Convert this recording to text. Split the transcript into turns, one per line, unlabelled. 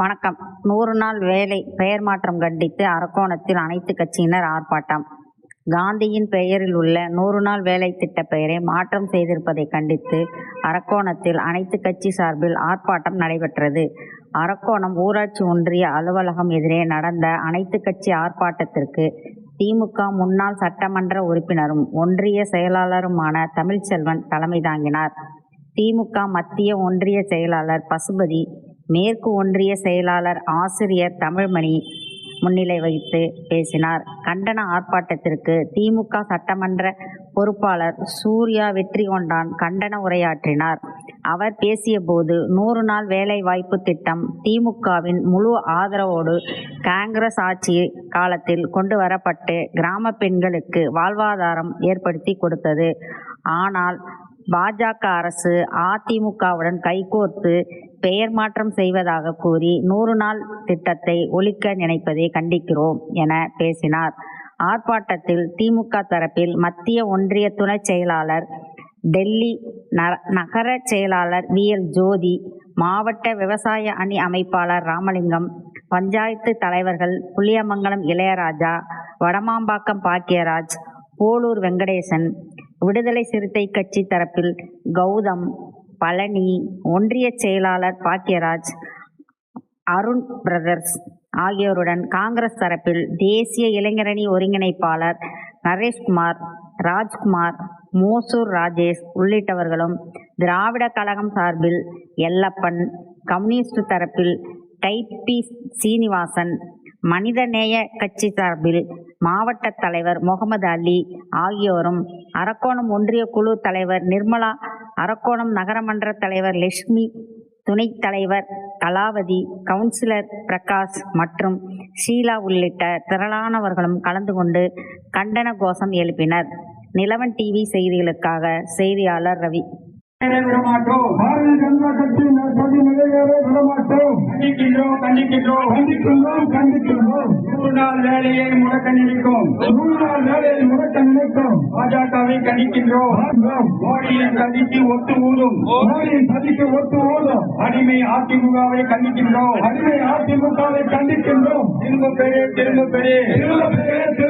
வணக்கம். நூறு நாள் வேலை பெயர் மாற்றம் கண்டித்து அரக்கோணத்தில் அனைத்து கட்சியினர் ஆர்ப்பாட்டம். காந்தியின் பெயரில் உள்ள நூறு நாள் வேலை திட்ட பெயரை மாற்றம் செய்திருப்பதை கண்டித்து அரக்கோணத்தில் அனைத்து கட்சி சார்பில் ஆர்ப்பாட்டம் நடைபெற்றது. அரக்கோணம் ஊராட்சி ஒன்றிய அலுவலகம் எதிரே நடந்த அனைத்து கட்சி ஆர்ப்பாட்டத்திற்கு திமுக முன்னாள் சட்டமன்ற உறுப்பினரும் ஒன்றிய செயலாளருமான தமிழ்ச்செல்வன் தலைமை தாங்கினார். திமுக மத்திய ஒன்றிய செயலாளர் பசுபதி மேற்கு ஒன்றிய செயலாளர் ஆசிரியர் தமிழ்மணி முன்னிலை வகித்து பேசினார். கண்டன ஆர்ப்பாட்டத்திற்கு திமுக சட்டமன்ற பொறுப்பாளர் சூர்யா வெற்றி கொண்டான் கண்டன உரையாற்றினார். அவர் பேசியபோது நூறு நாள் வேலை வாய்ப்பு திட்டம் திமுகவின் முழு ஆதரவோடு காங்கிரஸ் ஆட்சி காலத்தில் கொண்டு வரப்பட்டு கிராம பெண்களுக்கு வாழ்வாதாரம் ஏற்படுத்தி கொடுத்தது. ஆனால் பாஜக அரசு அதிமுகவுடன் கைகோர்த்து பெயர் மாற்றம் செய்வதாக கூறி நூறு நாள் திட்டத்தை ஒழிக்க நினைப்பதை கண்டிக்கிறோம் என பேசினார். ஆர்ப்பாட்டத்தில் திமுக தரப்பில் மத்திய ஒன்றிய துணை செயலாளர் டெல்லி ந- நகர செயலாளர் வி. எல். ஜோதி மாவட்ட விவசாய அணி அமைப்பாளர் ராமலிங்கம் பஞ்சாயத்து தலைவர்கள் புளியமங்கலம் இளையராஜா வடமாம்பாக்கம் பாக்கியராஜ் போலூர் வெங்கடேசன் விடுதலை சிறுத்தை கட்சி தரப்பில் கௌதம் பழனி ஒன்றிய செயலாளர் பாக்கியராஜ் அருண் பிரதர்ஸ் ஆகியோருடன் காங்கிரஸ் தரப்பில் தேசிய இளைஞரணி ஒருங்கிணைப்பாளர் நரேஷ்குமார் ராஜ்குமார் மோசூர் ராஜேஷ் உள்ளிட்டவர்களும் திராவிட கழகம் சார்பில் எல்லப்பன் கம்யூனிஸ்ட் தரப்பில் டைப்பி சீனிவாசன் மனிதநேய கட்சி சார்பில் மாவட்ட தலைவர் முகமது அலி ஆகியோரும் அரக்கோணம் ஒன்றிய குழு தலைவர் நிர்மலா அரக்கோணம் நகரமன்ற தலைவர் லட்சுமி துணைத் தலைவர் கலாவதி கவுன்சிலர் பிரகாஷ் மற்றும் ஷீலா உள்ளிட்ட திரளானவர்களும் கலந்து கொண்டு கண்டன கோஷம் எழுப்பினர். நிலவன் டிவி செய்திகளுக்காக செய்தியாளர் ரவி.
விடமாட்டோம்
பாரதிய ஜனதா கட்சி நடப்பதை நிறைவேற விடமாட்டோம்.
கண்டிக்கின்றோம் கண்டிக்கின்றோம்.
கண்டிக்கின்றோம் கண்டிக்கின்றோம்.
நூறு நாள் வேலையை முடக்க நினைக்கும்
நூறு நாள் வேலையை முடக்க நினைக்கும்
பாஜகவை கண்டிக்கின்றோம்.
ஆண்டோம்.
மோடியை சந்தித்து ஒத்து ஊதும்.
மோடியின் சதிக்கு ஒத்து ஓடும்
அடிமை அதிமுகவை கண்டிக்கின்றோம்.
அடிமை அதிமுகவை கண்டிக்கின்றோம்.
திரும்ப பெரு திரும்ப பெரு.
திரும்ப பெரு திரும்ப பெரு